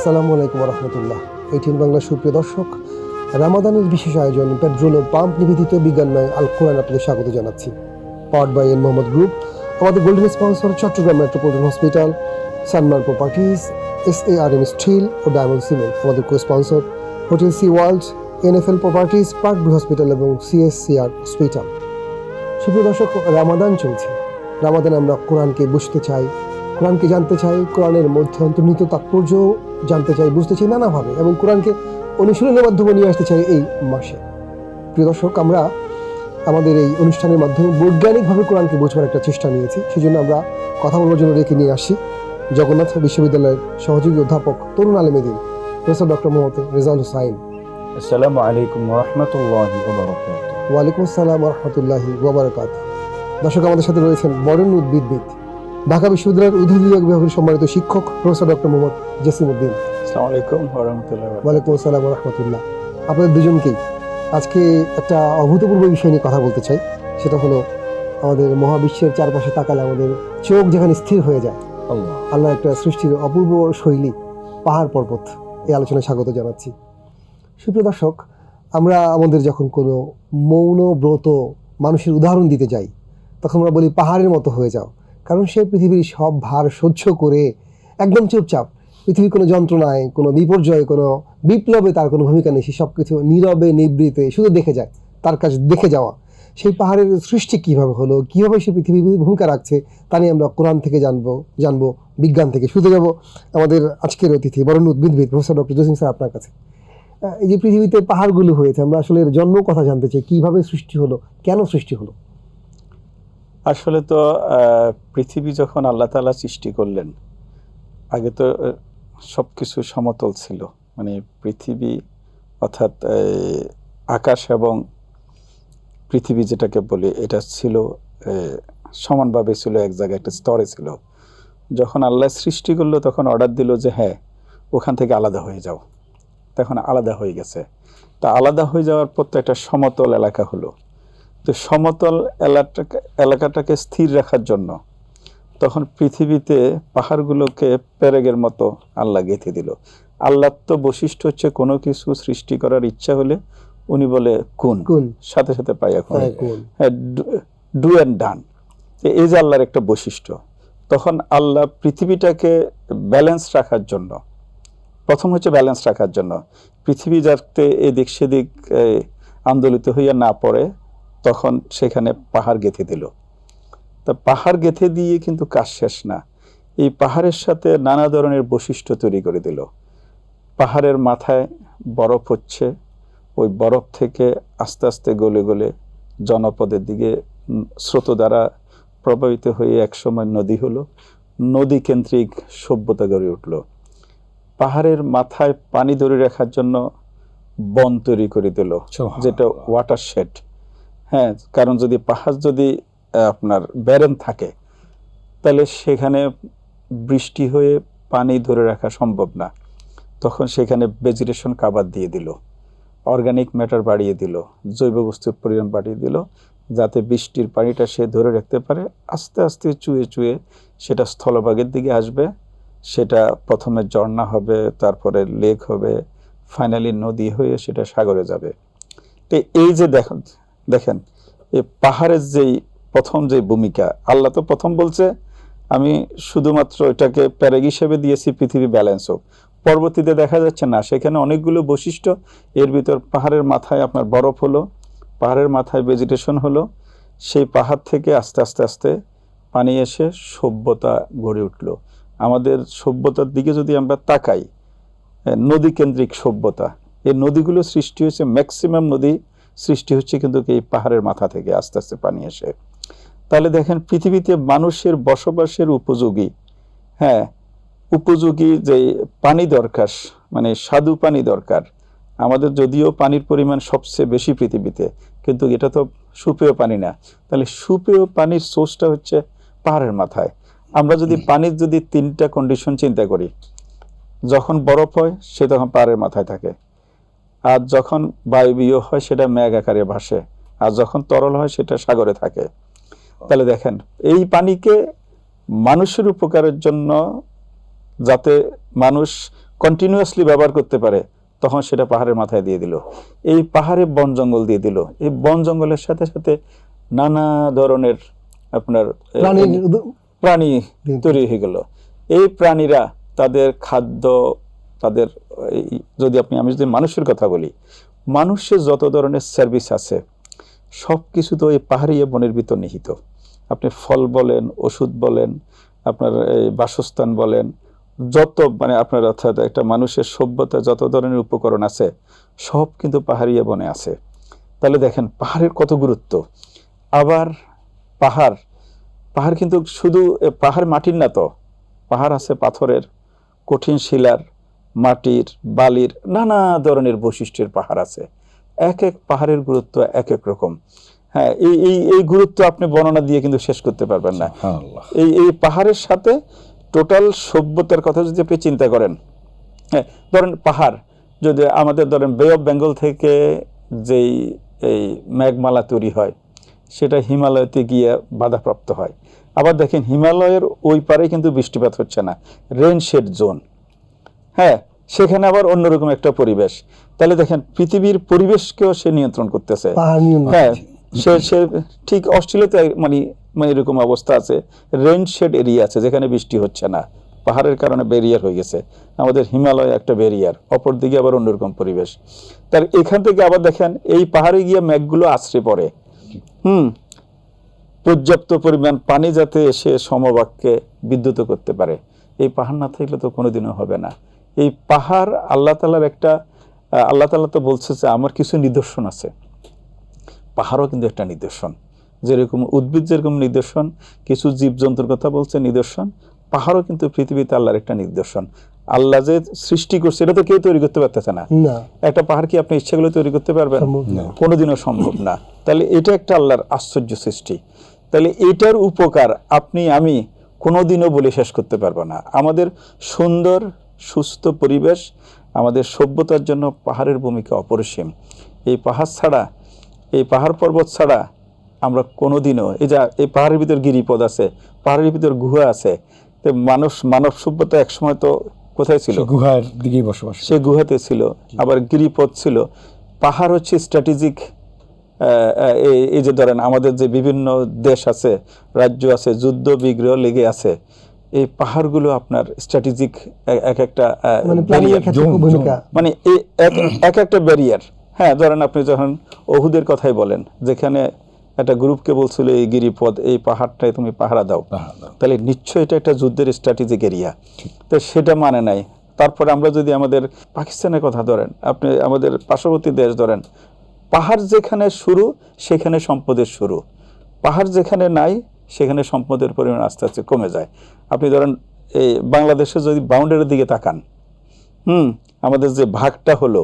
আসসালামু আলাইকুম রহমতুল্লাহ এইটিন বাংলা সুপ্রিয় দর্শক, রামাদানের বিশেষ আয়োজন পেট্রোল ও পাম্প নিবেদিত বিজ্ঞানময় আল কোরআন আপনাদের স্বাগত জানাচ্ছি। Powered by N Mohammad group আমাদের golden sponsor Chattogram metropolitan hospital Sanmar properties S A R M steel O diamond cement আমাদের co sponsor hotel sea world NFL properties park B hospital এবং CSCR hospital সুপ্রিয় দর্শক, রামাদান চলছে। রামাদান আমরা কোরআনকে বুঝতে চাই, কোরআনকে জানতে চাই, কোরআনের মধ্যে অন্তর্নিহিত তাৎপর্য জানতে চাই বুঝতে চাই নানাভাবে এবং কোরআনকে অনুশীলনের মাধ্যমে নিয়ে আসতে চাই এই মাসে। প্রিয় দর্শক আমরা আমাদের এই অনুষ্ঠানের মাধ্যমে বৈজ্ঞানিকভাবে কোরআনকে বোঝবার একটা চেষ্টা নিয়েছি। সেই জন্য আমরা কথা বলার জন্য রেখে নিয়ে আসি। জগন্নাথ বিশ্ববিদ্যালয়ের সহযোগী অধ্যাপক তরুণ আলমেদিন প্রফেসর ডক্টর মোহাম্মদ রেজাউল হুসাইন। আসসালামু আলাইকুম রহমতুল্লাহি ওয়ালাইকুম আসসালাম রহমতুল্লাহি দর্শক আমাদের সাথে রয়েছেন বরেণ্য উদ্ভিদবিদ ঢাকা বিশ্ববিদ্যালয়ের উদ্ভিদ বিভাগ বিভাগের সম্মানিত শিক্ষক প্রফেসর ডক্টর মোহাম্মদ জসিম উদ্দিন। আসসালামু আলাইকুম রহমতুল্লাহ ওয়ালাইকুম আসসালাম রহমতুল্লাহ। আপনাদের দুজনকেই আজকে একটা অভূতপূর্ব বিষয় নিয়ে কথা বলতে চাই। সেটা হলো আমাদের মহাবিশ্বের চারপাশে তাকালে আমাদের চোখ যেখানে স্থির হয়ে যায় আল্লাহ। আল্লাহ একটা সৃষ্টির অপূর্ব শৈলী পাহাড় পর্বত এই আলোচনায় স্বাগত জানাচ্ছি। সুপ্রিয় দর্শক আমরা আমাদের যখন কোনো মৌন ব্রত মানুষের উদাহরণ দিতে যাই তখন আমরা বলি পাহাড়ের মতো হয়ে যাও। কারণ সে পৃথিবীর সব ভার সহ্য করে একদম চুপচাপ। পৃথিবীর কোনো যন্ত্রণায়, কোনো বিপর্যয়ে, কোনো বিপ্লবে তার কোনো ভূমিকা নেই। সে সব কিছু নীরবে, নিবৃতে, শুধু দেখে যায়, তার কাছে দেখে যাওয়া। সেই পাহাড়ের সৃষ্টি কীভাবে হলো, কীভাবে সে পৃথিবীর ভূমিকা রাখছে, তা নিয়ে আমরা কোরআন থেকে জানব জানব, বিজ্ঞান থেকে শুধু যাব আমাদের আজকের অতিথি, বরণ উদ্ভিদবিদ, প্রফেসর ডক্টর জসিম স্যার আপনার কাছে। এই যে পৃথিবীতে পাহাড়গুলো হয়েছে, আমরা আসলে এর জন্ম কথা জানতে চাই, কীভাবে সৃষ্টি হলো, কেন সৃষ্টি হলো? আসলে তো পৃথিবী যখন আল্লাহ তাআলা সৃষ্টি করলেন, আগে তো সব কিছু সমতল ছিল। মানে পৃথিবী অর্থাৎ আকাশ এবং পৃথিবী যেটাকে বলি, এটা ছিল সমানভাবে ছিল, এক জায়গায় একটা স্তরে ছিল। যখন আল্লাহ সৃষ্টি করল, তখন অর্ডার দিল যে হ্যাঁ ওখান থেকে আলাদা হয়ে যাও। তখন আলাদা হয়ে গেছে। তা আলাদা হয়ে যাওয়ার পর তো একটা সমতল এলাকা হলো। তো সমতল এলাকাটাকে এলাকাটাকে স্থির রাখার জন্য তখন পৃথিবীতে পাহাড়গুলোকে পেরেগের মতো আল্লাহ গেঁথে দিল। আল্লাহর তো বৈশিষ্ট্য হচ্ছে কোনো কিছু সৃষ্টি করার ইচ্ছা হলে উনি বলে কোন? সাথে সাথে পাই এখন হ্যাঁ, ডু অ্যান্ড ডান। এই যে আল্লাহর একটা বৈশিষ্ট্য তখন আল্লাহ পৃথিবীটাকে ব্যালেন্স রাখার জন্য প্রথম হচ্ছে ব্যালেন্স রাখার জন্য পৃথিবী যাতে এদিক সেদিক আন্দোলিত হইয়া না পড়ে তখন সেখানে পাহাড় গেঁথে দিল। তা পাহাড় গেঁথে দিয়ে কিন্তু কাজ শেষ না। এই পাহাড়ের সাথে নানা ধরনের বৈশিষ্ট্য তৈরি করে দিল। পাহাড়ের মাথায় বরফ হচ্ছে ওই বরফ থেকে আস্তে আস্তে গলে গলে জনপদের দিকে স্রোত দ্বারা প্রভাবিত হয়ে একসময় নদী হলো। নদী কেন্দ্রিক সভ্যতা গড়ে উঠল। পাহাড়ের মাথায় পানি ধরে রাখার জন্য বন তৈরি করে দিল যেটা ওয়াটার শেড হ্যাঁ কারণ যদি পাহাড় যদি আপনার ব্যারেন থাকে, তাহলে সেখানে বৃষ্টি হয়ে পানি ধরে রাখা সম্ভব না। তখন সেখানে ভেজিটেশন কাবার দিয়ে দিল অর্গানিক ম্যাটার বাড়িয়ে দিল, জৈব বস্তুর পরিমাণ বাড়িয়ে দিল, যাতে বৃষ্টির পানিটা সে ধরে রাখতে পারে। আস্তে আস্তে চুয়ে চুয়ে সেটা স্থলভাগের দিকে আসবে, সেটা প্রথমে ঝর্ণা হবে, তারপরে লেক হবে ফাইনালি নদী হয়ে সেটা সাগরে যাবে। তো এই যে দেখেন দেখেন, এই পাহাড়ের যেই প্রথম যে ভূমিকা, আল্লাহ তো প্রথম বলছে, আমি শুধুমাত্র এটাকে প্যারেগ হিসেবে দিয়েছি, পৃথিবী ব্যালেন্স হোক। পরবর্তীতে দেখা যাচ্ছে না, সেখানে অনেকগুলো বৈশিষ্ট্য, এর ভিতর পাহাড়ের মাথায় আপনার বরফ হলো, পাহাড়ের মাথায় ভেজিটেশন হলো, সেই পাহাড় থেকে আস্তে আস্তে আস্তে পানি এসে সভ্যতা গড়ে উঠল। আমাদের সভ্যতার দিকে যদি আমরা তাকাই নদী কেন্দ্রিক সভ্যতা, এই নদীগুলো সৃষ্টি হয়েছে ম্যাক্সিমাম নদী সৃষ্টি হচ্ছে কিন্তু এই পাহাড়ের মাথা থেকে আস্তে আস্তে পানি এসে তাহলে দেখেন পৃথিবীতে মানুষের বসবাসের উপযোগী হ্যাঁ উপযোগী যে পানি দরকার মানে স্বাদু পানি দরকার আমাদের যদিও পানির পরিমাণ সবচেয়ে বেশি পৃথিবীতে কিন্তু এটা তো সুপেয় পানি না। তাহলে সুপেয় পানির সোর্সটা হচ্ছে পাহাড়ের মাথায়। আমরা যদি পানির যদি তিনটা কন্ডিশন চিন্তা করি যখন বরফ হয় সে তখন পাহাড়ের মাথায় থাকে। আর যখন বায়বীয় হয় সেটা মেঘ আকারে ভাসে। আর যখন তরল হয় সেটা সাগরে থাকে। তাহলে দেখেন এই পানিকে মানুষের উপকারের জন্য যাতে মানুষ কন্টিনিউয়াসলি ব্যবহার করতে পারে তখন সেটা পাহাড়ের মাথায় দিয়ে দিল। এই পাহাড়ে বন জঙ্গল দিয়ে দিল। এই বন জঙ্গলের সাথে সাথে নানা ধরনের আপনার প্রাণী তৈরি হয়ে গেল। এই প্রাণীরা তাদের খাদ্য তাদের যদি আপনি, আমি যদি মানুষের কথা বলি মানুষের যত ধরনের সার্ভিস আছে, সব কিছু তো এই পাহাড়ি বনের ভিতর নিহিত। আপনি ফল বলেন, ওষুধ বলেন, আপনার এই বাসস্থান বলেন, যত মানে আপনার অর্থাৎ একটা মানুষের সভ্যতা, যত ধরনের উপকরণ আছে, সব কিন্তু পাহাড়িয়া বনে আছে। তাহলে দেখেন, পাহাড়ের কত গুরুত্ব। আবার পাহাড় পাহাড় কিন্তু শুধু পাহাড় মাটির না তো, পাহাড় আছে পাথরের, কঠিন শিলার মাটির বালির নানা ধরনের বৈশিষ্ট্যের পাহাড় আছে। এক এক পাহাড়ের গুরুত্ব এক এক রকম। হ্যাঁ এই এই এই গুরুত্ব আপনি বর্ণনা দিয়ে কিন্তু শেষ করতে পারবেন না। এই এই পাহাড়ের সাথে টোটাল সভ্যতার কথা যদি আপনি চিন্তা করেন হ্যাঁ ধরেন পাহাড় যদি আমাদের ধরেন বে অফ বেঙ্গল থেকে যেই এই মেঘমালা তৈরি হয় সেটা হিমালয়তে গিয়ে বাধাপ্রাপ্ত হয়। আবার দেখেন হিমালয়ের ওই পারে কিন্তু বৃষ্টিপাত হচ্ছে না। রেনশেড জোন হ্যাঁ সেখানে আবার অন্যরকম একটা পরিবেশ। তাহলে দেখেন পৃথিবীর পরিবেশকেও সে নিয়ন্ত্রণ করতেছে। হ্যাঁ সে সে ঠিক অস্ট্রেলিয়াতে মানে মানে এরকম অবস্থা আছে। রেন শেড এরিয়া আছে যেখানে বৃষ্টি হচ্ছে না। পাহাড়ের কারণে ব্যারিয়ার হয়ে গেছে। আমাদের হিমালয় একটা ব্যারিয়ার অপর দিকে আবার অন্যরকম পরিবেশ। তার এখান থেকে আবার দেখেন এই পাহাড়ে গিয়ে মেঘগুলো আশ্রে পড়ে। হুম পর্যাপ্ত পরিমাণ পানি যাতে এসে সমবাক্যে বিদ্যুত করতে পারে। এই পাহাড় না থাকলে তো কোনোদিনও হবে না। এই পাহাড় আল্লাহ তালার একটা আল্লাহ তালা তো বলছে যে আমার কিছু নিদর্শন আছে। পাহাড়ও কিন্তু একটা নিদর্শন। যেরকম উদ্ভিদ যেরকম নিদর্শন কিছু জীবজন্তুর কথা বলছে নিদর্শন পাহাড়ও কিন্তু পৃথিবীতে আল্লাহর একটা নিদর্শন। আল্লাহ যে সৃষ্টি করছে এটা তো কেউ তৈরি করতে পারতেছে না। একটা পাহাড় কি আপনি ইচ্ছা করলে তৈরি করতে পারবেন? কোনোদিনও সম্ভব না। তাহলে এটা একটা আল্লাহর আশ্চর্য সৃষ্টি। তাহলে এটার উপকার আপনি আমি কোনোদিনও বলে শেষ করতে পারব না। আমাদের সুন্দর সুস্থ পরিবেশ আমাদের সভ্যতার জন্য পাহাড়ের ভূমিকা অপরিসীম। এই পাহাড় ছাড়া এই পাহাড় পর্বত ছাড়া আমরা কোনোদিনও এই যা এই পাহাড়ের ভিতর গিরিপদ আছে পাহাড়ের ভিতর গুহা আছে তো মানুষ মানব সভ্যতা একসময় তো কোথায় ছিল? গুহার দিকেই বসবাস সে গুহাতে ছিল আবার গিরিপথ ছিল। পাহাড় হচ্ছে স্ট্র্যাটেজিক এই যে ধরেন আমাদের যে বিভিন্ন দেশ আছে রাজ্য আছে যুদ্ধ বিগ্রহ লেগে আছে এই পাহাড়গুলো আপনার স্ট্র্যাটেজিক এক একটা মানে মানে এই এক এক একটা ব্যারিয়ার হ্যাঁ ধরেন আপনি যখন অহুদের কথাই বলেন যেখানে একটা গ্রুপকে বলছিল এই গিরিপথ এই পাহাড়টায় তুমি পাহারা দাও। তাহলে নিশ্চয়ই এটা একটা যুদ্ধের স্ট্র্যাটেজিক এরিয়া তো সেটা মানে নাই। তারপরে আমরা যদি আমাদের পাকিস্তানের কথা ধরেন আপনি আমাদের পার্শ্ববর্তী দেশ ধরেন পাহাড় যেখানে শুরু সেখানে সম্পদের শুরু। পাহাড় যেখানে নাই সেখানে সম্পদের পরিমাণ আস্তে আস্তে কমে যায়। ধরেন এই বাংলাদেশের যদি বাউন্ডারির দিকে তাকান হুম আমাদের যে ভাগটা হলো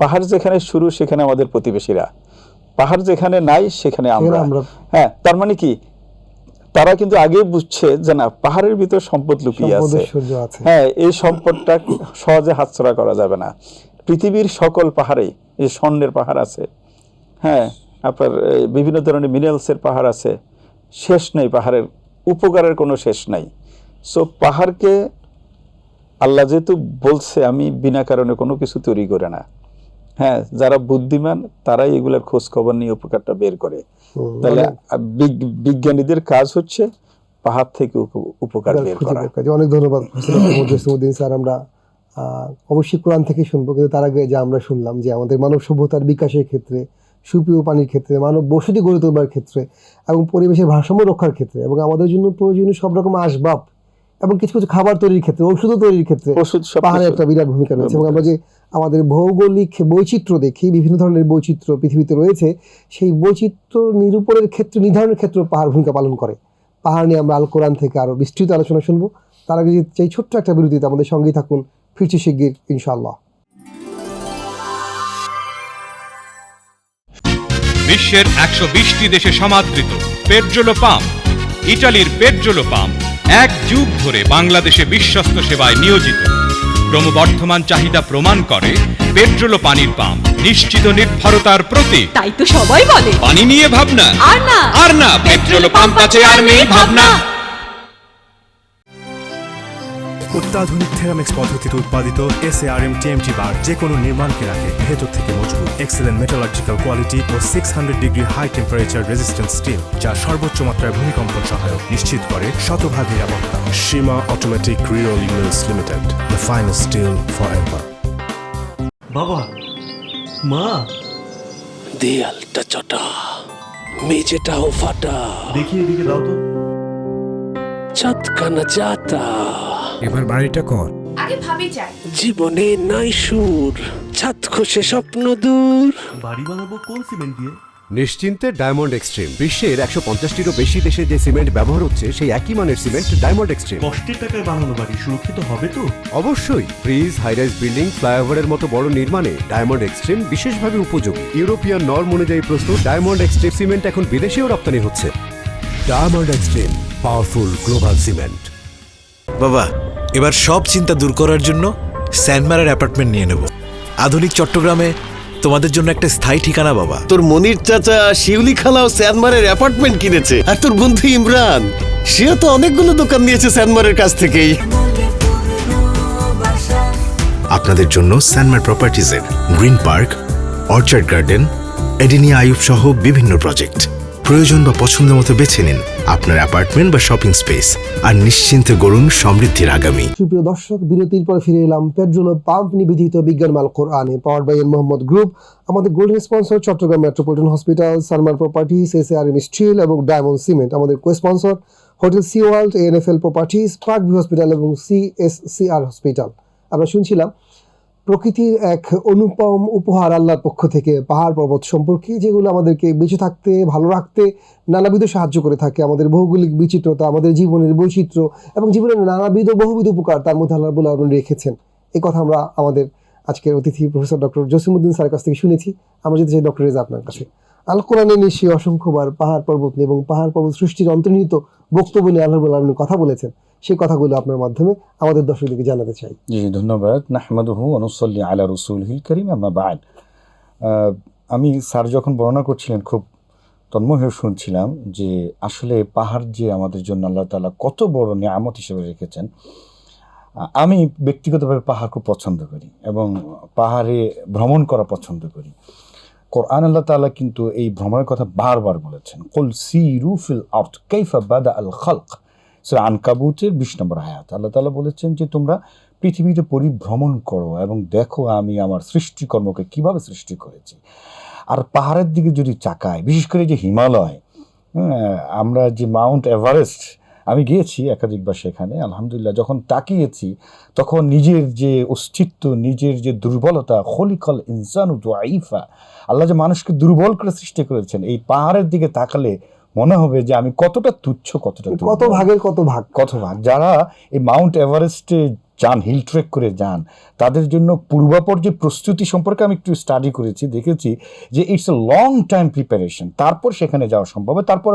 পাহাড় যেখানে শুরু সেখানে আমাদের প্রতিবেশীরা পাহাড় যেখানে নাই সেখানে আমরা। হ্যাঁ তার মানে কি? তারা কিন্তু আগে বুঝছে যে না পাহাড়ের ভিতর সম্পদ লুকিয়ে আছে। হ্যাঁ এই সম্পদটা সহজে হাতছাড়া করা যাবে না। পৃথিবীর সকল পাহাড়ে এই স্বর্ণের পাহাড় আছে। হ্যাঁ আপনার বিভিন্ন ধরনের মিনারেলসের পাহাড় আছে। শেষ নেই পাহাড়ের উপকারের কোনো শেষ নাই। সো পাহাড়কে আল্লাহ যেহেতু বলছে আমি বিনা কারণে কোনো কিছু তৈরি করে না। হ্যাঁ যারা বুদ্ধিমান তারাই এগুলোর খোঁজ খবর নিয়ে উপকারটা বের করে। তাহলে বিজ্ঞানীদের কাজ হচ্ছে পাহাড় থেকে উপকার বের করা। অনেক ধন্যবাদ স্যার আমরা অবশ্যই কোরআন থেকে শুনব কিন্তু তার আগে যে আমরা শুনলাম যে আমাদের মানব সভ্যতার বিকাশের ক্ষেত্রে সুপেয় পানির ক্ষেত্রে মানব বসতি গড়ে তোলবার ক্ষেত্রে এবং পরিবেশের ভারসাম্য রক্ষার ক্ষেত্রে এবং আমাদের জন্য প্রয়োজনীয় সব রকম আসবাব এবং কিছু কিছু খাবার তৈরির ক্ষেত্রে ঔষধ তৈরির ক্ষেত্রে ওষুধ পাহাড়ের একটা বিরাট ভূমিকা রয়েছে। এবং আমরা যে আমাদের ভৌগোলিক বৈচিত্র্য দেখি বিভিন্ন ধরনের বৈচিত্র্য পৃথিবীতে রয়েছে সেই বৈচিত্র্য নিরূপণের ক্ষেত্রে নির্ধারণের ক্ষেত্রে পাহাড় ভূমিকা পালন করে। পাহাড় নিয়ে আমরা আল কোরআন থেকে আরও বিস্তৃত আলোচনা শুনব। তার আগে যে- ছোট্ট একটা বিরতিতে আমাদের সঙ্গেই থাকুন ফিরছি শিগগির ইনশাআল্লাহ। বিশ্বের একশো বিশটি দেশে সমাদৃত পেট্রোলো পাম্প ইটালির পেট্রোলো পাম্প এক যুগ ধরে বাংলাদেশে বিশ্বস্ত সেবায় নিয়োজিত। ক্রমবর্ধমান চাহিদা প্রমাণ করে পেট্রোল ও পানির পাম্প নিশ্চিত নির্ভরতার প্রতি তাই তো সবাই বলে। পানি নিয়ে ভাবনা। আর না। আর না পেট্রোল পাম্প আছে আর নেই ভাবনা। অত্যাধুনিক থেরামিক্স পদ্ধতিতে উৎপাদিত S A R M TMT bar যে কোনো নির্মাণকে রাখে ভেতর থেকে মজবুত এক্সেলেন্ট মেটালজিক্যাল কোয়ালিটি ও six hundred degree high temperature resistance steel যা সর্বোচ্চ মাত্রায় ভূমিকম্পন সহায়ক নিশ্চিত করে শতভাগ নিরাপত্তা। Seema automatic reroll mills limited the finest steel forever বাবা মা। দেয়ালটা চটা মেঝেটাও ফাটা। দেখি এদিকে দাও তো। চাতকানা চাতা। এবার বাড়িটা কর। আগে ভাবি চাই জীবনে নাই সুর ছাদ খসে স্বপ্ন দূর। বাড়ি বানাবো কোন সিমেন্ট দিয়ে? নিশ্চিন্তে ডায়মন্ড এক্সট্রিম। বিশ্বের একশো পঞ্চাশটিরও বেশি দেশে যে সিমেন্ট ব্যবহার হচ্ছে সেই একই মানের সিমেন্ট ডায়মন্ড এক্সট্রিম। কষ্টের টাকায় বানানো বাড়ি সুরক্ষিত হবে তো? অবশ্যই। ব্রিজ হাইরাইজ বিল্ডিং ফ্লাইওভারের মতো বড় নির্মাণে ডায়মন্ড এক্সট্রিম বিশেষভাবে উপযোগী। ইউরোপিয়ান নর্ম অনুযায়ী প্রস্তুত ডায়মন্ড এক্সট্রিম সিমেন্ট এখন বিদেশেও রপ্তানি হচ্ছে। Diamond extreme powerful global cement. বাবা এবার সব চিন্তা দূর করার জন্য স্যান্ডমারের অ্যাপার্টমেন্ট নিয়ে নেব। আধুনিক চট্টগ্রামে তোমাদের জন্য একটা স্থায়ী ঠিকানা বাবা। তোর মনির চাচা শিউলি খালাও স্যানমারের অ্যাপার্টমেন্ট কিনেছে আর তোর বন্ধু ইমরান সেও তো অনেকগুলো দোকান নিয়েছে স্যানমারের কাছ থেকেই। আপনাদের জন্য স্যানমার প্রপার্টিজের গ্রিন পার্ক অর্চার্ড গার্ডেন এডিনিয়া আয়ুব সহ বিভিন্ন প্রজেক্ট। প্রয়োজন বা পছন্দ মতো বেছে নিন আপনার অ্যাপার্টমেন্ট বা শপিং স্পেস আর নিশ্চিন্তে গড়ুন সমৃদ্ধির আগামী। সুপ্রিয় দর্শক, বিরতির পর ফিরে এলাম পেট্রোল পাম্প নিবেদিত বিজ্ঞান মাল কোরআনে পাওয়ার বাই এর মোহাম্মদ গ্রুপ আমাদের golden sponsor Chattogram metropolitan hospital Sanmar properties S R M steel এবং ডায়মন্ড সিমেন্ট আমাদের co sponsor hotel Sea World NFL properties park view hospital এবং C S C R hospital আমরা শুনছিলাম প্রকৃতির এক অনুপম উপহার আল্লাহর পক্ষ থেকে পাহাড় পর্বত সম্পর্কে, যেগুলো আমাদেরকে বেঁচে থাকতে, ভালো রাখতে, নানাবিধ সাহায্য করে থাকে। আমাদের ভৌগোলিক বিচিত্রতা, আমাদের জীবনের বৈচিত্র্য এবং জীবনের নানাবিধ বহুবিধ উপকার তার মধ্যে আল্লাহ বলে আলমিন রেখেছেন। এ কথা আমরা আমাদের আজকের অতিথি প্রফেসর ডক্টর জসিমুদ্দিন স্যারের কাছ থেকে শুনেছি। আমরা যেতে চাই ডক্টর রেজা আপনার কাছে। আল কোরআনে নিশ্চয়ই অসংখ্যবার পাহাড় পর্বত এবং পাহাড় পর্বত সৃষ্টির অন্তর্নিহিত বক্তব্য নিয়ে আল্লাহ আলমিন কথা বলেছেন। সেই কথাগুলো আপনার মাধ্যমে আমাদের দর্শকদেরকে জানাতে চাই। জি ধন্যবাদ। নাহমাদুহু অনুসল্লি আলা রসুল হিল করিম, আম্মা বাদ। আমি স্যার যখন বর্ণনা করছিলেন, খুব তন্ময় হয়ে শুনছিলাম যে আসলে পাহাড় যে আমাদের জন্য আল্লাহ তালা কত বড় নিয়ামত হিসেবে রেখেছেন, আমি ব্যক্তিগতভাবে পাহাড় খুব পছন্দ করি এবং পাহাড়ে ভ্রমণ করা পছন্দ করি। কোরআন আল্লাহ তাআলা কিন্তু এই ভ্রমণের কথা বারবার বলেছেন। কুল সিরু ফিল আরদ কাইফা বাদা আল খালক। সূরা আনকাবুতের বিশ নম্বর আয়াত। আল্লাহ তালা বলেছেন যে তোমরা পৃথিবীতে পরিভ্রমণ করো এবং দেখো আমি আমার সৃষ্টিকর্মকে কীভাবে সৃষ্টি করেছি। আর পাহাড়ের দিকে যদি চাকায় বিশেষ করে যে হিমালয় হ্যাঁ, আমরা যে মাউন্ট এভারেস্ট আমি গিয়েছি একাধিকবার সেখানে আলহামদুলিল্লাহ। যখন তাকিয়েছি তখন নিজের যে অস্তিত্ব নিজের যে দুর্বলতা খলিকল ইনসান আইফা আল্লাহ যে মানুষকে দুর্বল করে সৃষ্টি করেছেন এই পাহাড়ের দিকে তাকালে মনে হবে যে আমি কতটা তুচ্ছ কতটা কত। ভাগের কত ভাগ। কত ভাগ। যারা এই মাউন্ট এভারেস্টে যান হিল ট্রেক করে যান, তাদের জন্য পূর্বাপর যে প্রস্তুতি সম্পর্কে আমি একটু স্টাডি করেছি, দেখেছি যে it's a long time preparation তারপর সেখানে যাওয়া সম্ভব। তারপর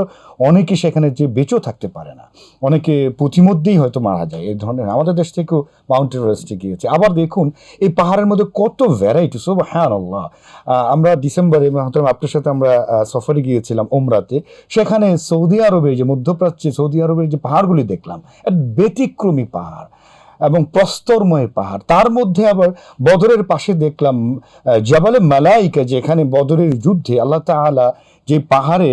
অনেকে সেখানে যে বেঁচেও থাকতে পারে না। অনেকে প্রতিমধ্যেই হয়তো মারা যায়, এই ধরনের, আমাদের দেশ থেকেও মাউন্ট এভারেস্টে গিয়েছে। আবার দেখুন, এই পাহাড়ের মধ্যে কত ভ্যারাইটি সব হ্যাঁ আল্লাহ আমরা ডিসেম্বরে হয়তো আপনার সাথে আমরা সফরে গিয়েছিলাম ওমরাতে, সেখানে সৌদি আরবে যে মধ্যপ্রাচ্যে সৌদি আরবের যে পাহাড়গুলি দেখলাম, এক ব্যতিক্রমী পাহাড়। এবং প্রস্তরময় পাহাড়। তার মধ্যে আবার বদরের পাশে দেখলাম জাবালে মালাইকা যেখানে বদরের যুদ্ধে আল্লাহ তাআলা যে পাহাড়ে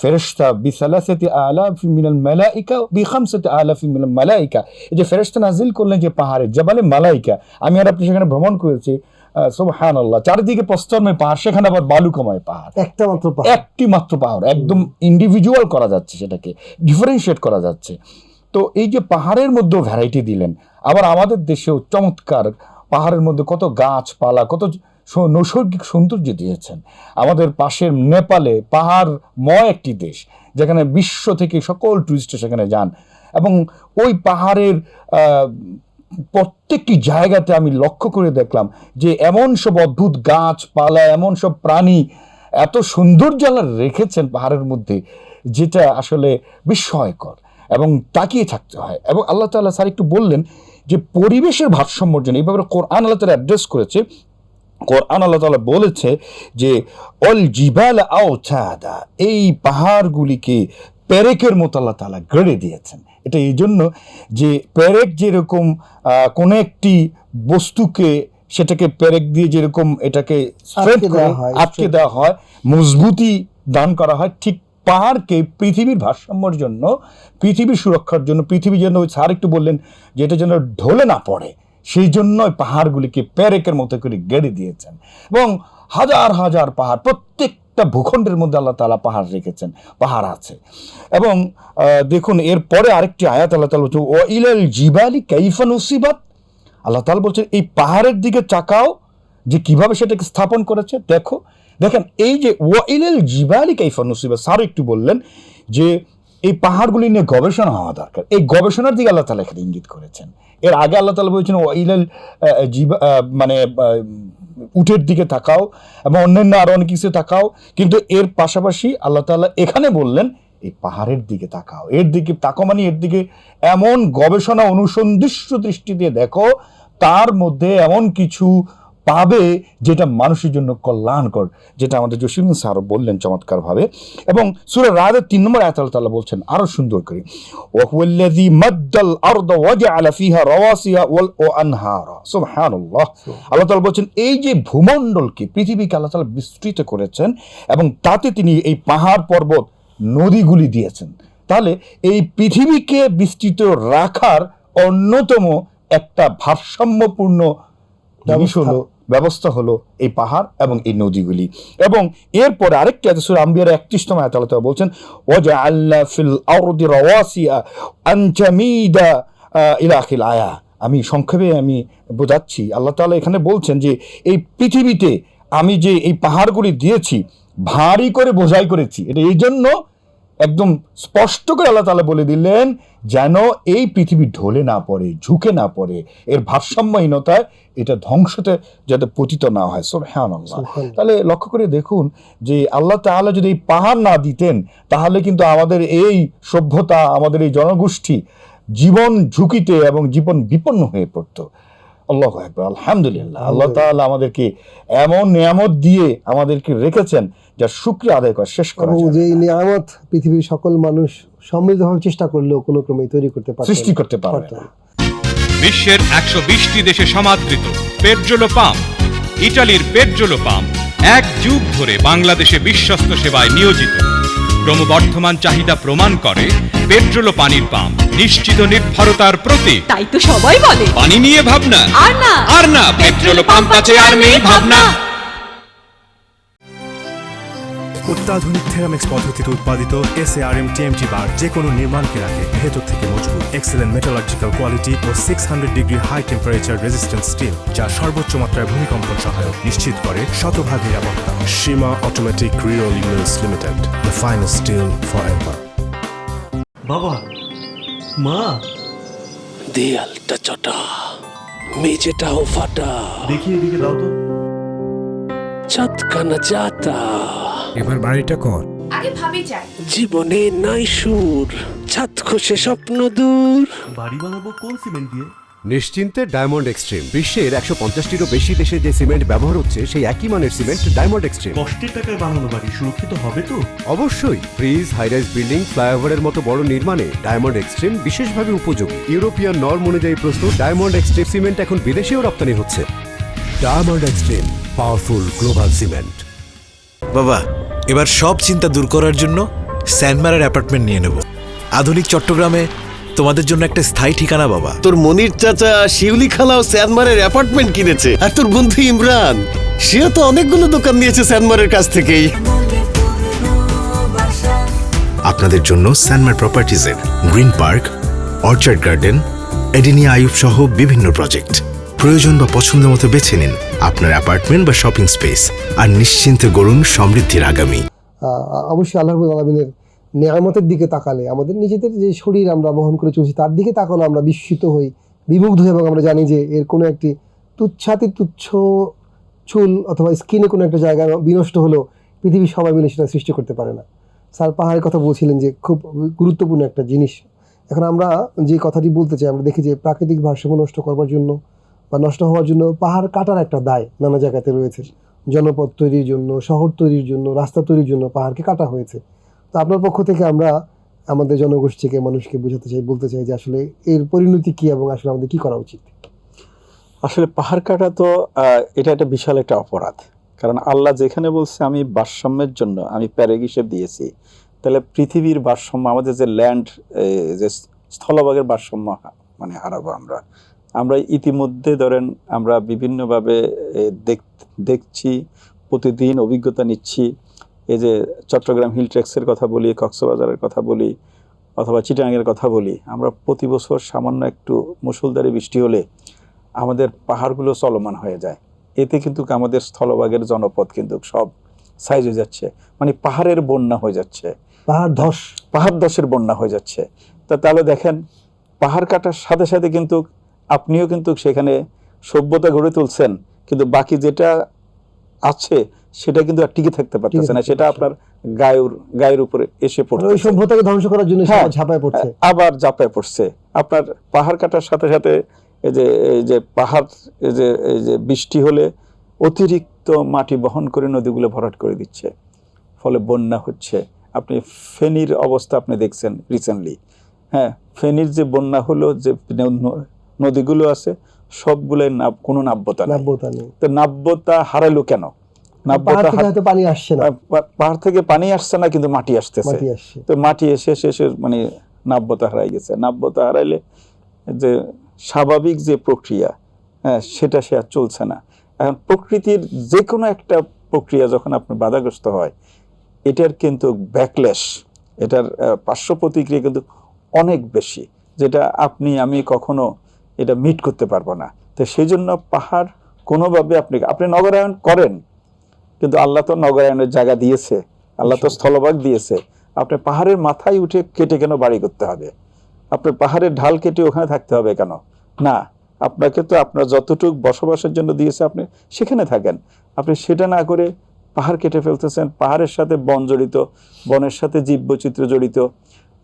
ফেরেশতা বিসালাসাতি আলাফি মিনাল মালাইকা বিখামসাতি আলাফি মিনাল মালাইকা। এই যে ফেরেশতা নাজিল করলেন যে পাহাড়ে জাবালে মালাইকা। আমি আর আপনি সেখানে ভ্রমণ করেছি সুবহান আল্লাহ চারিদিকে প্রস্তরময় পাহাড় সেখানে আবার বালুকময় পাহাড়। একটা মাত্র পাহাড়। একটি মাত্র পাহাড় একদম ইন্ডিভিজুয়াল করা যাচ্ছে সেটাকে ডিফারেন্সিয়েট করা যাচ্ছে। তো এই যে পাহাড়ের মধ্যেও ভ্যারাইটি দিলেন আবার আমাদের দেশেও চমৎকার পাহাড়ের মধ্যে কত গাছপালা, কত নৈসর্গিক সৌন্দর্য দিয়েছেন। আমাদের পাশের নেপালে পাহাড়ময় একটি দেশ, যেখানে বিশ্ব থেকে সকল টুরিস্ট সেখানে যান এবং ওই পাহাড়ের প্রত্যেকটি জায়গাতে আমি লক্ষ্য করে দেখলাম যে এমন সব অদ্ভুত গাছপালা, এমন সব প্রাণী এত সৌন্দর্য রেখেছেন পাহাড়ের মধ্যে, যেটা আসলে বিস্ময়কর এবং তাকিয়ে থাকতে হয়। এবং আল্লাহ তাআলা স্যার একটু বললেন যে পরিবেশের ভারসাম্যর জন্য এই ব্যাপারে কোরআন আল্লাহ তালা অ্যাড্রেস করেছে। কোরআন আল্লাহ তাআলা বলেছে যে অল জিবাল আওতাদা এই পাহাড়গুলিকে পেরেকের মতো আল্লাহ তালা গড়ে দিয়েছেন। এটা এই জন্য যে পেরেক যেরকম আহ, কোনো একটি বস্তুকে সেটাকে পেরেক দিয়ে যেরকম এটাকে হয়, আটকে দেওয়া হয় মজবুতি দান করা হয় ঠিক পাহাড়কে পৃথিবীর ভারসাম্যর জন্য, পৃথিবীর সুরক্ষার জন্য, পৃথিবী যেন ওই স্যার একটু বললেন যে এটা যেন ঢলে না পড়ে, সেই জন্য ওই পাহাড়গুলিকে প্যারেকের মতো করে গেড়ে দিয়েছেন। এবং হাজার হাজার পাহাড়, প্রত্যেকটা ভূখণ্ডের মধ্যে আল্লাহ তালা পাহাড় রেখেছেন, পাহাড় আছে। এবং দেখুন এরপরে আরেকটি আয়াত আল্লাহ তালা বলছে ও ইলাল জিবালি কাইফান উসিবাত আল্লাহ তালা বলছেন, এই পাহাড়ের দিকে চাকাও যে কীভাবে সেটাকে স্থাপন করেছে, দেখো দেখেন, এই যে ওয়াইলেল জিবালি কাইফা নসিবা, স্যার একটু বললেন যে এই পাহাড়গুলি নিয়ে গবেষণা হওয়া দরকার। এই গবেষণার দিকে আল্লাহ তালা এখানে ইঙ্গিত করেছেন। এর আগে আল্লাহ তালা বলছেন, ওয়াইলেল জিবা মানে উটের দিকে তাকাও এবং অন্যান্য আরও অনেক কিছু তাকাও। কিন্তু এর পাশাপাশি আল্লাহ তাআলা এখানে বললেন, এই পাহাড়ের দিকে তাকাও। এর দিকে তাকাও মানে এর দিকে এমন গবেষণা অনুসন্ধিষ্ট দৃষ্টি দিয়ে দেখো, তার মধ্যে এমন কিছু পাবে যেটা মানুষের জন্য কল্যাণকর, যেটা আমাদের জসিম স্যার বললেন চমৎকারভাবে। এবং সুরা রাদের তিন নম্বর আয়াত আল্লাহ বলছেন আরও সুন্দর করে ওয়াহুয়াল্লাযী মাদ্দাল আরদা ওয়াজআলা ফিহা রাওয়াসিয়া ওয়াল আনহারা। সুবহানাল্লাহ। আল্লাহ তাআলা বলছেন, এই যে ভূমণ্ডলকে পৃথিবীকে আল্লাহ তাআলা বিস্তৃত করেছেন এবং তাতে তিনি এই পাহাড় পর্বত, নদীগুলি দিয়েছেন, তাহলে এই পৃথিবীকে বিস্তৃত রাখার অন্যতম একটা ভারসাম্যপূর্ণ জিনিস হলো ব্যবস্থা হলো এই পাহাড় এবং এই নদীগুলি। এবং এরপরে আরেকটি আছে সুরা আম্বিয়ার একত্রিশতম আয়াত আল্লাহ তাআলা বলছেন ওয়াজা আল্লাহ ফিল আরদি রাওয়াসিয়া আনজামিদা ইলা আখিল আয়া। আমি সংক্ষেপে আমি বোঝাচ্ছি আল্লাহ তাআলা এখানে বলছেন যে এই পৃথিবীতে আমি যে এই পাহাড়গুলি দিয়েছি ভারী করে বোঝাই করেছি। এটা এই জন্য একদম স্পষ্ট করে আল্লাহ তাআলা বলে দিলেন যেন এই পৃথিবী ঢলে না পড়ে ঝুঁকে না পড়ে। এর ভারসাম্যহীনতায় এটা ধ্বংসতে যাতে পতিত না হয়। সুবহানাল্লাহ। সুবহানাল্লাহ। তাহলে লক্ষ্য করে দেখুন যে আল্লাহ তাআলা যদি এই পাহাড় না দিতেন তাহলে কিন্তু আমাদের এই সভ্যতা আমাদের এই জনগোষ্ঠী জীবন ঝুঁকিতে এবং জীবন বিপন্ন হয়ে পড়তো। আল্লাহ একবার আলহামদুলিল্লাহ। আল্লাহ তাআলা আমাদেরকে এমন নিয়ামত দিয়ে আমাদেরকে রেখেছেন যা শুক্রিয়া আদায় করা শেষ করা। যে নিয়ামত পৃথিবীর সকল মানুষ সমৃদ্ধ হওয়ার চেষ্টা করলেও কোনো ক্রমে তৈরি করতে পারত সৃষ্টি করতে পারবে না। বিশ্বের একশো বিশটি দেশে সমাদৃত পেট্রোলো পাম্প ইটালির পেট্রোলো পাম্প এক যুগ ধরে বাংলাদেশে বিশ্বস্ত সেবায় নিয়োজিত। ক্রমবর্ধমান চাহিদা প্রমাণ করে পেট্রোল ও পানির পাম্প নিশ্চিত নির্ভরতার প্রতি তাই তো সবাই বলে। পানি নিয়ে ভাবনা। আর না। আর না পেট্রোল পাম্প আছে আর নেই ভাবনা। অত্যাধুনিক থেরামিক্স পদ্ধতিতে উৎপাদিত S R M TMT bar যে কোনো নির্মাণকে রাখে ভেতর থেকে মজবুত এক্সেলেন্ট মেটালজিক্যাল কোয়ালিটি ও six hundred degree high temperature resistance steel যা সর্বোচ্চ মাত্রায় ভূমিকম্পন সহায়ক নিশ্চিত করে শতভাগ নিরাপত্তা। Seema automatic reroll units limited the finest steel forever বাবা মা। দেয়ালটা চটা মেঝেটাও ফাটা। দেখি এদিকে দাও তো। চাঁদখানা যাতা এবার বাড়িটা কর। আগে ভাবি যাই। জীবনে নাই সুর ছাদ খসে স্বপ্ন দূর। বাড়ি বানাবো কোন সিমেন্ট দিয়ে? নিশ্চিন্তে ডায়মন্ড এক্সট্রিম। বিশ্বের একশো পঞ্চাশটিরও বেশি দেশে যে সিমেন্ট ব্যবহার হচ্ছে সেই একই মানের সিমেন্ট ডায়মন্ড এক্সট্রিম। কষ্টের টাকায় বানানো বাড়ি সুরক্ষিত হবে তো? অবশ্যই। ব্রিজ হাইরাইজ বিল্ডিং ফ্লাইওভারের মতো বড় নির্মাণে ডায়মন্ড এক্সট্রিম বিশেষভাবে উপযোগী। ইউরোপিয়ান নর্ম অনুযায়ী প্রস্তুত ডায়মন্ড এক্সট্রিম সিমেন্ট এখন বিদেশেও রপ্তানি হচ্ছে। Diamond extreme powerful global cement বাবা এবার সব চিন্তা দূর করার জন্য স্যান্ডমারের অ্যাপার্টমেন্ট নিয়ে নেব। আধুনিক চট্টগ্রামে তোমাদের জন্য একটা স্থায়ী ঠিকানা বাবা। তোর মনির চাচা শিউলি খালাও স্যানমারের অ্যাপার্টমেন্ট কিনেছে। আর তোর বন্ধু ইমরান সেও তো অনেকগুলো দোকান নিয়েছে স্যানমারের কাছ থেকেই। আপনাদের জন্য স্যানমার প্রপার্টিজের গ্রিন পার্ক অর্চার্ড গার্ডেন এডিনিয়া আয়ুব সহ বিভিন্ন প্রজেক্ট প্রয়োজন বা পছন্দ মতো বেছে নিন আপনার অ্যাপার্টমেন্ট বা শপিং স্পেস আর নিশ্চিন্তে গড়ুন সমৃদ্ধির আগামী। অবশ্যই আল্লাহ আলমিনের নিয়ামতের দিকে তাকালে আমাদের নিজেদের যে শরীর আমরা বহন করে চলছি তার দিকে তাকালে আমরা বিস্মিত হই, বিমুগ্ধ এবং আমরা জানি যে এর কোনো একটি তুচ্ছাতি তুচ্ছ চুল অথবা স্কিনে কোনো একটা জায়গা বিনষ্ট হলেও পৃথিবীর সবাই মিলে সেটা সৃষ্টি করতে পারে না। স্যার পাহাড়ের কথা বলছিলেন যে খুব গুরুত্বপূর্ণ একটা জিনিস। এখন আমরা যে কথাটি বলতে চাই, আমরা দেখি যে প্রাকৃতিক ভারসাম্য নষ্ট করবার জন্য বা নষ্ট হওয়ার জন্য পাহাড় কাটার একটা দায় নানা জায়গাতে রয়েছে। জনপদ তৈরির জন্য, শহর তৈরির জন্য, রাস্তা তৈরির জন্য পাহাড়কে কাটা হয়েছে। তো আপনার পক্ষ থেকে আমরা আমাদের জনগোষ্ঠীকে, মানুষকে বোঝাতে চাই, বলতে চাই যে আসলে এর পরিণতি কি এবং আসলে আমাদের কি করা উচিত? আসলে পাহাড় কাটা তো এটা একটা বিশাল একটা অপরাধ। কারণ আল্লাহ যেখানে বলছে, আমি ভারসাম্যের জন্য, আমি প্যারেগ হিসেব দিয়েছি। তাহলে পৃথিবীর ভারসাম্য, আমাদের যে ল্যান্ড যে স্থলভাগের ভারসাম্য মানে হারাবো আমরা। আমরা ইতিমধ্যে ধরেন আমরা বিভিন্নভাবে দেখ- দেখছি প্রতিদিন অভিজ্ঞতা নিচ্ছি। এই যে চট্টগ্রাম হিল ট্রেক্সের কথা বলি কক্সবাজারের কথা বলি অথবা চিটাঙের কথা বলি আমরা প্রতি বছর সামান্য একটু মুসুলধারে বৃষ্টি হলে আমাদের পাহাড়গুলো চলমান হয়ে যায়। এতে কিন্তু আমাদের স্থলভাগের জনপদ কিন্তু সব সাইজ হয়ে যাচ্ছে। মানে পাহাড়ের বন্যা হয়ে যাচ্ছে। পাহাড় ধস। পাহাড় দশের বন্যা হয়ে যাচ্ছে। তা তাহলে দেখেন পাহাড় কাটার সাথে সাথে কিন্তু আপনিও কিন্তু সেখানে সভ্যতা গড়ে তুলছেন কিন্তু বাকি যেটা আছে সেটা কিন্তু আর টিকে থাকতে পারতেছে না সেটা আপনার গায়ের গায়ের উপরে এসে মানে ওই সভ্যতাকে ধ্বংস করার জন্য হ্যাঁ। ঝাঁপায় পড়ছে। আবার জাপায় পড়ছে। আপনার পাহাড় কাটার সাথে সাথে এই যে এই যে পাহাড় এই যে এই যে বৃষ্টি হলে অতিরিক্ত মাটি বহন করে নদীগুলো ভরাট করে দিচ্ছে। ফলে বন্যা হচ্ছে। আপনি ফেনীর অবস্থা আপনি দেখছেন রিসেন্টলি হ্যাঁ ফেনীর যে বন্যা হলো যে নদীগুলো আছে সবগুলোই কোনো নাব্যতা নেই। নাব্যতা নেই। তো নাব্যতা হারালো কেন? পাহাড় থেকে পানি আসছে না। পাহাড় থেকে পানি আসছে না কিন্তু মাটি আসতেছে। তো মাটি এসে শেষে মানে নাব্যতা হারাই গেছে। নাব্যতা হারাইলে যে স্বাভাবিক যে প্রক্রিয়া হ্যাঁ সেটা সে আর চলছে না। এখন প্রকৃতির যে কোনো একটা প্রক্রিয়া যখন আপনার বাধাগ্রস্ত হয় এটার কিন্তু ব্যাকলেশ এটার পার্শ্ব প্রতিক্রিয়া কিন্তু অনেক বেশি। যেটা আপনি আমি কখনো এটা মিট করতে পারব না। তো সেই জন্য পাহাড় কোনোভাবে আপনি আপনি নগরায়ন করেন কিন্তু আল্লাহ তো নগরায়নের জায়গা দিয়েছে আল্লাহ তো স্থলভাগ দিয়েছে। আপনি পাহাড়ের মাথায় উঠে কেটে কেন বাড়ি করতে হবে? আপনার পাহাড়ের ঢাল কেটে ওখানে থাকতে হবে কেন? না আপনাকে তো আপনার যতটুকু বসবাসের জন্য দিয়েছে আপনি সেখানে থাকেন। আপনি সেটা না করে পাহাড় কেটে ফেলতেছেন পাহাড়ের সাথে বন জড়িত বনের সাথে জীববৈচিত্র্য জড়িত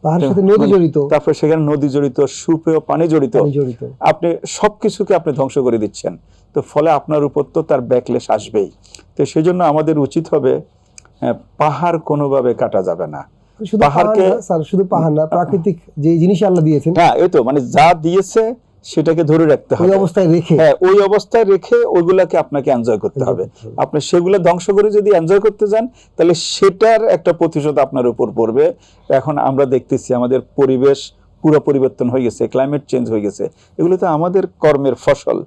পাহাড়ের সাথে নদী জড়িত। তারপর সেখানে নদী জড়িত সুপেয় পানি জড়িত। জড়িত। আপনি সবকিছুকে আপনি ধ্বংস করে দিচ্ছেন। তো ফলে আপনার উপর তো তার ব্যাকলেশ আসবেই। তো সেই জন্য আমাদের উচিত হবে হ্যাঁ, পাহাড় কোনোভাবে কাটা যাবে না। শুধু পাহাড় পাহাড়কে- স্যার শুধু পাহাড় না প্রাকৃতিক যে জিনিস আল্লাহ দিয়েছেন। হ্যাঁ এই তো মানে যা দিয়েছে সেটাকে ধরে রাখতে ওই হবে। অবস্থায় রেখে। হ্যাঁ ওই অবস্থায় রেখে ওইগুলাকে আপনাকে এনজয় করতে হবে। আপনি সেগুলো ধ্বংস করে যদি এনজয় করতে যান তাহলে সেটার একটা প্রতিশোধ আপনার উপর পড়বে। এখন আমরা দেখতেছি আমাদের পরিবেশ পুরো পরিবর্তন হয়ে গেছে ক্লাইমেট চেঞ্জ হয়ে গেছে। এগুলো তো আমাদের কর্মের ফসল।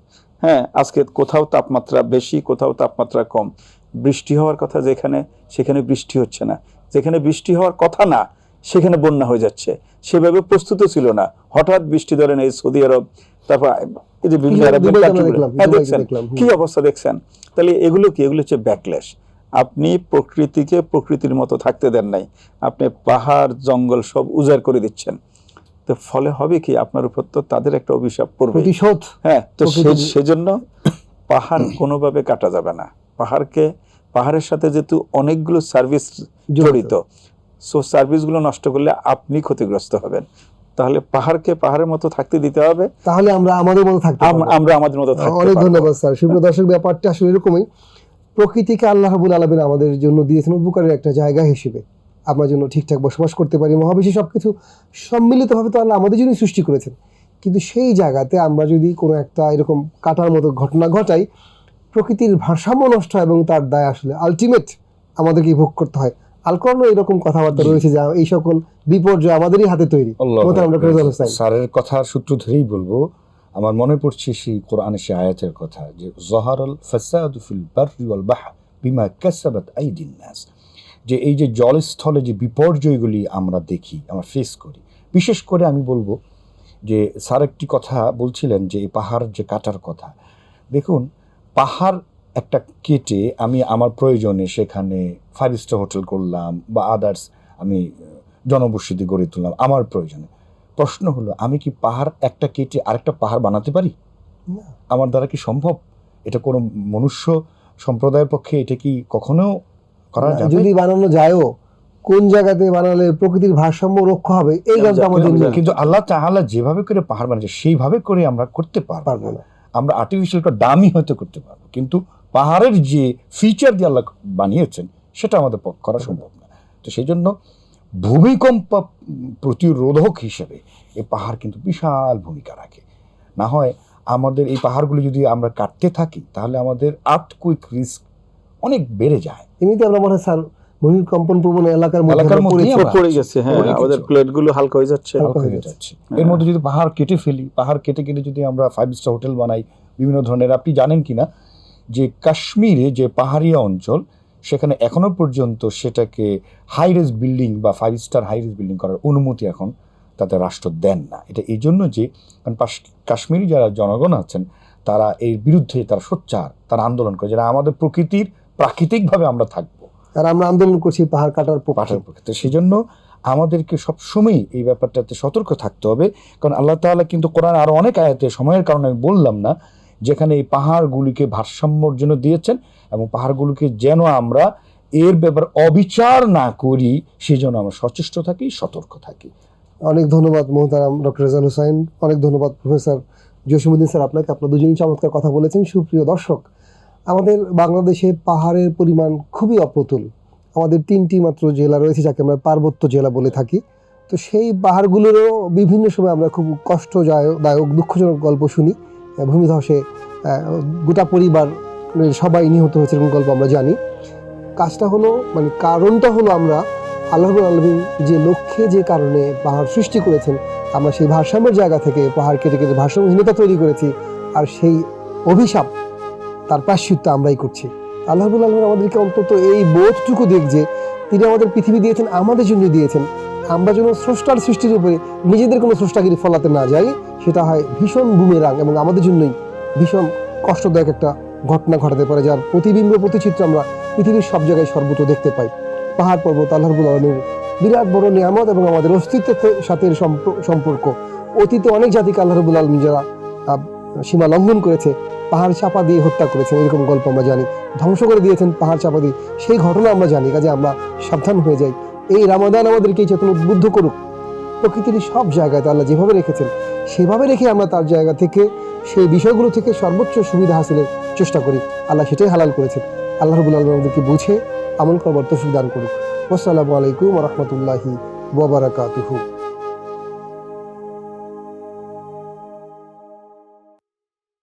হ্যাঁ আজকে কোথাও তাপমাত্রা বেশি কোথাও তাপমাত্রা কম। বৃষ্টি হওয়ার কথা যেখানে সেখানে বৃষ্টি হচ্ছে না। যেখানে বৃষ্টি হওয়ার কথা না সেখানে বন্যা হয়ে যাচ্ছে। সেভাবে প্রস্তুত ছিল না। হঠাৎ বৃষ্টি ধরেন এই সৌদি আরব তারপর এই যে বিভিন্ন আরবের হ্যাঁ, দেখছেন? কি অবস্থা দেখছেন? তাহলে এগুলো কি? এগুলো হচ্ছে ব্যাকলেশ। আপনি প্রকৃতিকে প্রকৃতির মতো থাকতে দেন নাই। আপনি পাহাড় জঙ্গল সব উজাড় করে দিচ্ছেন। তো ফলে হবে কি? আপনার উপর তো তাদের একটা অভিশাপ পড়বে। হ্যাঁ তো সেজন্য পাহাড় কোনোভাবে কাটা যাবে না। পাহাড়কে পাহাড়ের সাথে যেহেতু অনেকগুলো সার্ভিস জড়িত সো সার্ভিসগুলো নষ্ট করলে আপনি ক্ষতিগ্রস্ত হবেন। তাহলে পাহাড়কে পাহাড়ের মতো থাকতে দিতে হবে। তাহলে আমরা আমাদের মতো থাকতে আমরা আমাদের মতো থাকতে অনেক ধন্যবাদ স্যার। সুপ্রিয় দর্শক ব্যাপারটা আসলে এরকমই। প্রকৃতিকে আল্লাহ রাবুল আলমিন আমাদের জন্য দিয়েছেন উপকারের একটা জায়গা হিসেবে। আমরা জন্য ঠিকঠাক বসবাস করতে পারি মহাবিশ্বে সব কিছু সম্মিলিতভাবে তো আল্লাহ আমাদের জন্যই সৃষ্টি করেছেন। কিন্তু সেই জায়গাতে আমরা যদি কোনো একটা এরকম কাটার মতো ঘটনা ঘটাই প্রকৃতির ভারসাম্য নষ্ট হয় এবং তার দায় আসলে আলটিমেট আমাদেরকে ভোগ করতে হয়। আল কোরআনও এরকম কথাবার্তা রয়েছে যে এই সকল বিপর্যয় আমাদেরই হাতে তৈরি। স্যারের কথার সূত্র ধরেই বলব আমার মনে পড়ছে সেই কোরআনের সে আয়াতের কথা যে জহারল ফাসাদু ফিল বাররি ওয়াল বাহর বিমা কাসাবাত আইদিন নাস। যে এই যে জলস্থলে যে বিপর্যয়গুলি আমরা দেখি আমরা ফেস করি। বিশেষ করে আমি বলব যে স্যার একটি কথা বলছিলেন যে এই পাহাড় যে কাটার কথা। দেখুন পাহাড় একটা কেটে আমি আমার প্রয়োজনে সেখানে ফাইভ স্টার হোটেল করলাম বা আদার্স আমি জনবসতি গড়ে তুললাম আমার প্রয়োজনে। প্রশ্ন হলো আমি কি পাহাড় একটা কেটে আরেকটা পাহাড় বানাতে পারি? আমার দ্বারা কি সম্ভব? এটা কোনো মনুষ্য সম্প্রদায়ের পক্ষে এটা কি কখনো করা যাবে? যদি বানানো যায়ও কোন জায়গাতে বানালে প্রকৃতির ভারসাম্য রক্ষা হবে এই জ্ঞানটা আমাদের কিন্তু- আল্লাহ তাআলা যেভাবে করে পাহাড় বানিয়েছে সেইভাবে করে আমরা করতে পারব না। আমরা আর্টিফিশিয়াল দামি হয়তো করতে পারব কিন্তু পাহাড়ের যে ফিচার দিয়ে আল্লাহ বানিয়েছেন সেটা আমাদের পক্ষে করা সম্ভব না। তো সেই জন্য ভূমিকম্প প্রতিরোধক হিসেবে এই পাহাড় কিন্তু বিশাল ভূমিকা রাখে। না হয় আমাদের এই পাহাড়গুলো যদি আমরা কাটতে থাকি তাহলে আমাদের আর্থকুইক রিস্ক অনেক বেড়ে যায়। এমনিতে আমরা মনে হয় স্যার ভূমিকম্পন প্রবণ এলাকার পড়ে গেছে হ্যাঁ আমাদের প্লেটগুলো হালকা হয়ে যাচ্ছে। হালকা হয়ে হয়ে যাচ্ছে। এর মধ্যে যদি পাহাড় কেটে ফেলি পাহাড় কেটে কেটে যদি আমরা ফাইভ স্টার হোটেল বানাই বিভিন্ন ধরনের আপনি জানেন কিনা যে কাশ্মীরে যে পাহাড়িয়া অঞ্চল সেখানে এখনও পর্যন্ত সেটাকে হাই রেস বিল্ডিং বা five star high rise building করার অনুমতি এখন তাতে রাষ্ট্র দেন না। এটা এই জন্য যে কারণ কাশ্মীরি যারা জনগণ আছেন তারা এর বিরুদ্ধে তারা সোচ্চার তারা আন্দোলন করে যারা আমাদের প্রকৃতির প্রাকৃতিকভাবে আমরা থাকব। আর আমরা আন্দোলন করছি পাহাড় কাটার পাঠের পক্ষে। সেই জন্য আমাদেরকে সবসময়ই এই ব্যাপারটাতে সতর্ক থাকতে হবে কারণ আল্লাহ তাআলা কিন্তু কোরআন আরও অনেক আয়াতে সময়ের কারণে আমি বললাম না যেখানে এই পাহাড়গুলিকে ভারসাম্যর জন্য দিয়েছেন এবং পাহাড়গুলিকে যেন আমরা এর ব্যাপারে অবিচার না করি সেই জন্য আমরা সচেষ্ট থাকি, সতর্ক থাকি। অনেক ধন্যবাদ মোহতারাম ডক্টর রেজাল হুসাইন। অনেক ধন্যবাদ প্রফেসর জসিমুদ্দিন স্যার আপনাকে। আপনার দুজনই চমৎকার কথা বলেছেন। সুপ্রিয় দর্শক, আমাদের বাংলাদেশে পাহাড়ের পরিমাণ খুবই অপ্রতুল। আমাদের তিনটি মাত্র জেলা রয়েছে যাকে আমরা পার্বত্য জেলা বলে থাকি। তো সেই পাহাড়গুলোরও বিভিন্ন সময় আমরা খুব কষ্টদায়ক দায়ক দুঃখজনক গল্প শুনি। ভূমিধসে গোটা পরিবার সবাই নিহত হয়েছে এরকম গল্প আমরা জানি। কাজটা হলো মানে কারণটা হলো আমরা আল্লাহ আলমিন যে লক্ষ্যে যে কারণে পাহাড় সৃষ্টি করেছেন, আমরা সেই ভারসাম্যের জায়গা থেকে পাহাড় কেটে কেটে ভারসাম্যহীনতা তৈরি করেছি আর সেই অভিশাপ তার প্রাশ্চিত্য আমরাই করছি। আল্লাহবুল আলমিন আমাদেরকে অন্তত এই বোধটুকু দেখ যে তিনি আমাদের পৃথিবী দিয়েছেন, আমাদের জন্য দিয়েছেন। আমরা যেন স্রষ্টার সৃষ্টির উপরে নিজেদের কোনো স্রষ্টাগিরি ফলাতে না যাই, সেটা হয় ভীষণ বুমেরাং এবং আমাদের জন্যই ভীষণ কষ্টদায়ক একটা ঘটনা ঘটাতে পারে, যার প্রতিবিম্ব প্রতিচিত্র আমরা পৃথিবীর সব জায়গায় সর্বত্র দেখতে পাই। পাহাড় পর্বত আল্লাহবুল আলমীর বিরাট বড় নিয়ামত এবং আমাদের অস্তিত্বের সাথে সম্প- সম্পর্ক। অতীতে অনেক জাতিকে আল্লাহ রবুল আলম যারা সীমা লঙ্ঘন করেছে, পাহাড় চাপা দিয়ে হত্যা করেছেন, এরকম গল্প আমরা জানি। ধ্বংস করে দিয়েছেন পাহাড় চাপা দিয়ে। সেই ঘটনা আমরা জানি, কাজে আমরা সাবধান হয়ে যাই। এই রামাদান আমাদেরকে চেতন উদ্বুদ্ধ করুক, প্রকৃতির সব জায়গায় আল্লাহ যেভাবে রেখেছেন, সেভাবে রেখে আমরা তার জায়গা থেকে, সেই বিষয়গুলো থেকে সর্বোচ্চ সুবিধা হাসিলের চেষ্টা করি। আল্লাহ সেটাই হালাল করেছেন। আল্লাহ রবুল আলম আমাদেরকে বুঝে আমল করবার তৌফিক দান করুক। আসসালামু আলাইকুম রহমতুল্লাহি ওবরাকাতুহু